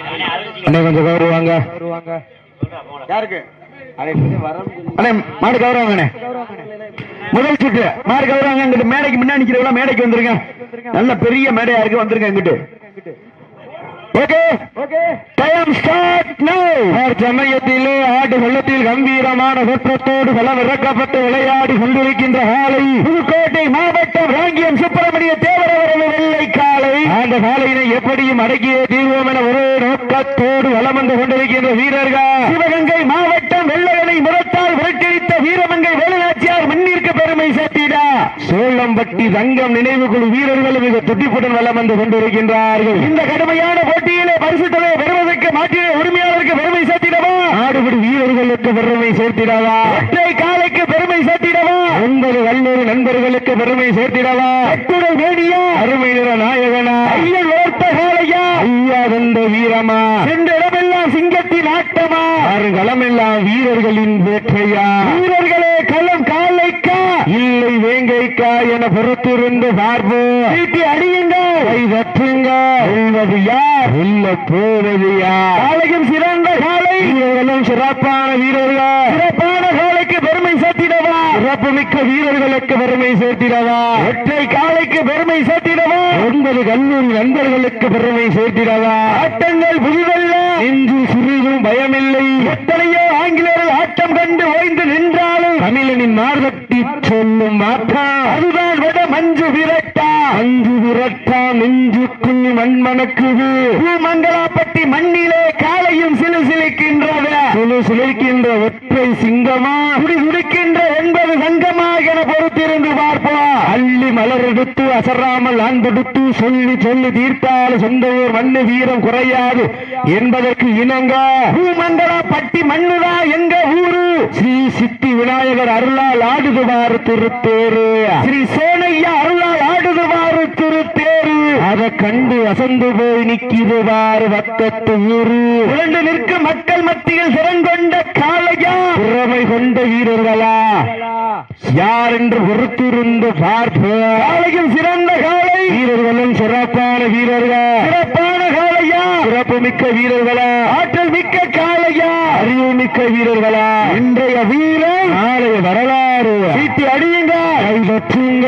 அண்ணே கொஞ்சம் கௌரவாங்க யாருக்கு? மாடு கௌரவாங்க முதல் சுற்று மாடு கௌரவாங்க மேடைக்கு முன்னாடி நிக்கிறவங்களா மேடைக்கு வந்துருங்க. நல்ல பெரிய மேடையா இருக்கு வந்துருங்க இங்கிட்டு. ஓகே? டைம் ஸ்டார்ட் நோ சமயத்திலே ஆடு வெள்ளத்தில் கம்பீரமான இறக்கப்பட்டு விளையாடி கொண்டிருக்கின்ற காலை புதுக்கோட்டை மாவட்டம் ராங்கியம் சுப்பிரமணிய தேவர் அவரது அந்த காலையினை எப்படியும் அடக்கிய தீர்வோம் என ஒரே நோக்கத்தோடு வலம் வந்து கொண்டிருக்கின்ற வீரர்கள். சிவகங்கை மாவட்டம் வெள்ளையனை முரத்தால் விரட்டடித்த வீரமங்கை வேலுநாச்சியார் மண்ணிற்கு பெருமை சேர்த்திடா. சோளம்பட்டி தங்கம் நினைவு குழு வீரர்கள் மிக துட்டிப்புடன் வலம் வந்து கொண்டிருக்கின்றார்கள். இந்த கடுமையான போட்டியிலே பரிசு தொகை பெறுவதற்கு மாற்றிய உரிமையாளருக்கு பெருமை சேர்த்திடவா? ஆடுபடி வீரர்களுக்கு பெருமை சேர்த்திடவா? ஒற்றை காலைக்கு பெருமை சேர்த்திடவா? ஒன்பது வல்லூர் நண்பர்களுக்கு பெருமை சேர்த்திடவா? அட்டுடல் வேணியா? அருமை நிற நாயகனா? ஐயன் ஓர்த்த காலையா ஐயா வந்த வீரமா? சென்ற இடமெல்லாம் சிங்கத்தின் ஆட்டமா? ஆறு களமெல்லாம் வீரர்களின் வேற்றையா வீரர்களே களம் காலைக்கா? இல்லை வேங்கைக்கா என பொறுத்திருந்து பார்ப்போம் சீட்டி அடியுங்க கை தட்டுங்க வெல்வது யார்? வெல்ல போவது யார்? காலையும் சிறப்பான வீரர்கள். சிறப்பான காலைக்கு பெருமை சேர்த்திடவா? சிறப்பு மிக்க வீரர்களுக்கு பெருமை சேர்த்திடவா? ஒற்றை காலைக்கு பெருமை சேர்த்திடவா? ஒன்பது கல்லூரி நண்பர்களுக்கு பெருமை சேர்த்திடவா? ஆட்டங்கள் புதிதல்ல. இன்று சிறிதும் பயமில்லை. எத்தனையோ ஆங்கிலேயர்கள் ஆட்டம் கண்டு ஓய்ந்து நின்றாலும் தமிழனின் மார்பட்டி சொல்லும் மாற்றா அதுதான் மஞ்சு விரட்டா. மஞ்சு விரட்டா நெஞ்சுக்குள் மண்மணக்குது. பூமங்கலாப்பட்டி மண்ணிலே காலையும் சிலு சிலிக்கின்றது சிலு சிலிக்கின்ற ஒற்றை சிங்கமா. குடி குடிக்கின்ற ஒன்பது சங்கமா என பொறுத்திருந்து பார்ப்போம் அள்ளி மலரெடுத்து அசராமல் ஆண்டெடுத்து சொல்லி சொல்லி தீர்த்தால் சொந்த ஊர் மண்ணு வீரம் குறையாது என்பதற்கு இணங்க. பட்டி மண்ணுதா எங்க ஊரு? ஸ்ரீ சித்தி விநாயகர் அருளால் ஆடுதுவாறு திருத்தேரு. ஸ்ரீ சோனையா அருளால் அதை கண்டு அசந்து போய் நிற்கிதுவாறு பக்கத்து ஊரு. இரண்டு நிற்கும் மக்கள் மத்தியில் சிறங்கொண்ட காளையா? திறமை கொண்ட வீரர்களா? யார் என்று பொறுத்திருந்து பார்ப்போம். காளையும் சிறந்த காளை. வீரர்களும் சிறப்பான வீரர்கள்? சிறப்பான காளையா? சிறப்பு மிக்க வீரர்களா? ஆற்றல் மிக்க காளையா? அறிவு மிக்க வீரர்களா? இன்றைய வீரர். நாளைய வரலாறு. சீட்டி அடியுங்க. கைப்பற்றுங்க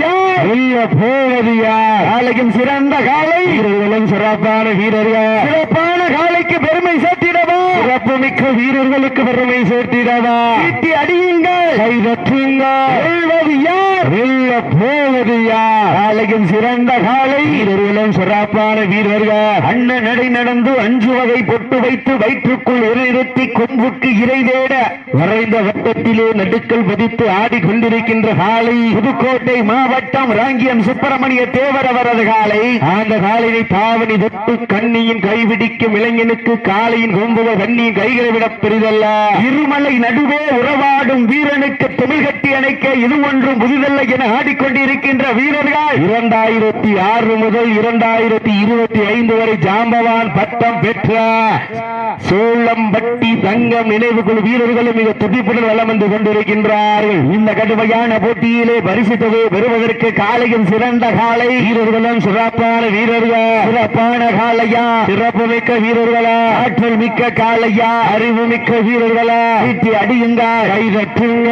யார் வெல்ல போவது காலையும் சிறந்த காலை வீரர்களும் சிறப்பான வீரர்கள். சிறப்பான காலைக்கு பெருமை சேர்த்திடவா? சிறப்பு மிக்க வீரர்களுக்கு பெருமை சேர்த்திடவா? அடியுங்கள். கைப்பற்றுங்க வெல்வது யார்? வெல்ல போவதையா யார் காலையும் சிறந்த காலை. இருவரும் சிறப்பான வீரர்கள். அண்ணன் நடை நடந்து அஞ்சு வகை பொட்டு வைத்து வயிற்றுக்குள் இறைநிறுத்தி கொம்புக்கு இறை தேட வரைந்த வட்டத்திலே நடுக்கல் பதித்து ஆடிக்கொண்டிருக்கின்ற காலை புதுக்கோட்டை மாவட்டம் ராங்கியம் சுப்பிரமணிய தேவர் அவரது காலை. அந்த காலையை தாவணி தொட்டு கண்ணியின் கைவிடிக்கும் இளைஞனுக்கு காலையின் கொம்புகள் கண்ணியின் கைகளை விட பெரிதல்ல. இருமலை நடுவே உறவாடும் வீரனுக்கு தமிழ் கட்டி அணைக்க இது ஒன்றும் புதிதல்ல. என ஆடிக்கொண்டிருக்கின்ற வீரர்கள். இரண்டாயிரத்தி ஆறு முதல் இரண்டாயிரத்தி இருபத்தி ஐந்து வரை ஜாம்பவான் பட்டம் பெற்ற சோளம்பட்டி தங்கம் நினைவு குழு வீரர்களும் மிக துடிப்புடன் வலம் வந்து கொண்டிருக்கின்றார்கள். இந்த கடுமையான போட்டியிலே பரிசு தொகை பெறுவதற்கு காலையும் சிறந்த காலை வீரர்களும் சிறப்பான வீரர்கள். சிறப்பான காலையா? சிறப்பு மிக்க வீரர்களா? ஆற்றல் மிக்க காலையா? அறிவு மிக்க வீரர்களா? வீட்டி அடியுங்க கை தட்டுங்க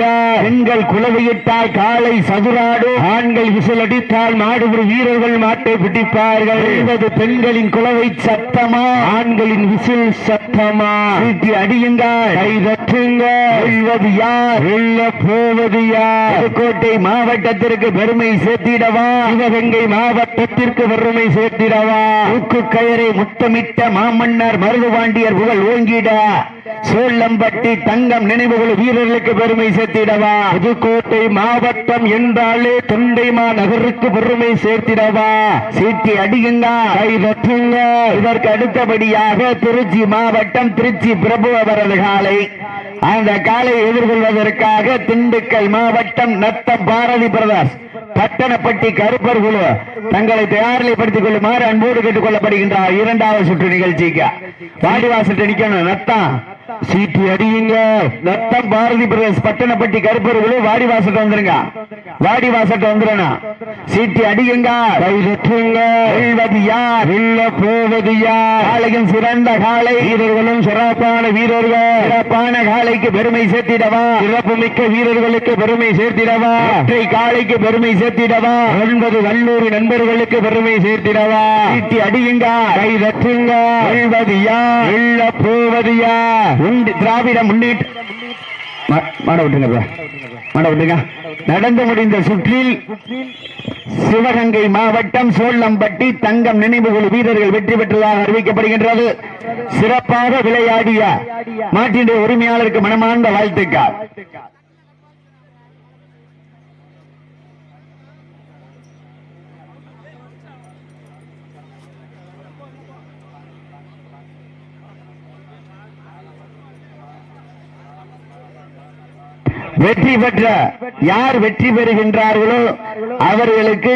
யார் பெண்கள் குலவையிட்டால் காலை சதுராடும் ஆண்கள் விசில் அடித்தால் மாடுபடி வீரர்கள் மாட்டை பிடிப்பார்கள். வெல்வது பெண்களின் குலவை சத்தமா? ஆண்களின் விசில் சத்தமா? வீட்டி அடியுங்க கை தட்டுங்க வெல்வது யார்? வெல்ல போவது யார்? புதுக்கோட்டை மாவட்டத்திற்கு பெருமை சேர்த்திடவா? சிவகங்கை மாவட்டத்திற்கு வறுமை சேர்த்திடவா? ஊக்கு கயரை முத்தமிட்ட மாமன்னர் மருதுபாண்டியர் புகழ் ஓங்கிட. சோழம்பட்டி தங்கம் நினைவுகள் வீரர்களுக்கு பெருமை சேர்த்திடவா? புதுக்கோட்டை மாவட்டம் என்றாலே தொண்டைமா நகருக்கு பெருமை சேர்த்திடவா? சீட்டி அடியுங்க? கை தட்டுங்க இதற்கு அடுத்தபடியாக திருச்சி மாவட்டம் திருச்சி பிரபு அவரது காலை. அந்த காலை எதிர்கொள்வதற்காக திண்டுக்கல் மாவட்டம் நத்தம் பாரதி பிரதாஸ் பட்டணப்பட்டி கருப்பர் குழு தங்களை தயாரிலைப்படுத்திக் கொள்ளுமாறு அன்போடு கேட்டுக் கொள்ளப்படுகின்றார் இரண்டாவது சுற்று நிகழ்ச்சிக்கு. வாடிவாசல் நிக்கணும் நத்தான் சீட்டி அடியுங்க. நத்தம் பாரதி பிரதேஷ் பட்டணப்பட்டி கருப்பர்களும் வாடி வாசட்டு வந்துருங்க. வாடி வாசட்டு வந்துடணும் சீட்டி அடியுங்க. கை வெல்வது யார்? வெல்ல போவது யார்? காளையும் சிறந்த காலை வீரர்களும் சிறப்பான வீரர்கள். சிறப்பான காலைக்கு பெருமை சேர்த்திடவா? சிறப்பு மிக்க வீரர்களுக்கு பெருமை சேர்த்திடவா? ஒற்றை காலைக்கு பெருமை சேர்த்திடவா? ஒன்பது வல்லூர் நண்பர்களுக்கு பெருமை சேர்த்திடவா? சீட்டி அடியுங்க. கை ரத்துங்க வெல்வது யார்? வெல்ல போவது யார்? உண்டு. திராவிட முன்னேற்ற மாட விட்டுங்க மாட விட்டுங்க நடந்து முடிந்த சுற்றில் சிவகங்கை மாவட்டம் சோழம்பட்டி தங்கம் நினைவுகுழு வீரர்கள் வெற்றி பெற்றதாக அறிவிக்கப்படுகின்றது. சிறப்பாக விளையாடிய மாட்டினுடைய உரிமையாளருக்கு மனமார்ந்த வாழ்த்துக்கள். வெற்றி பெற்ற யார் வெற்றி பெறுகின்றார்களோ அவர்களுக்கு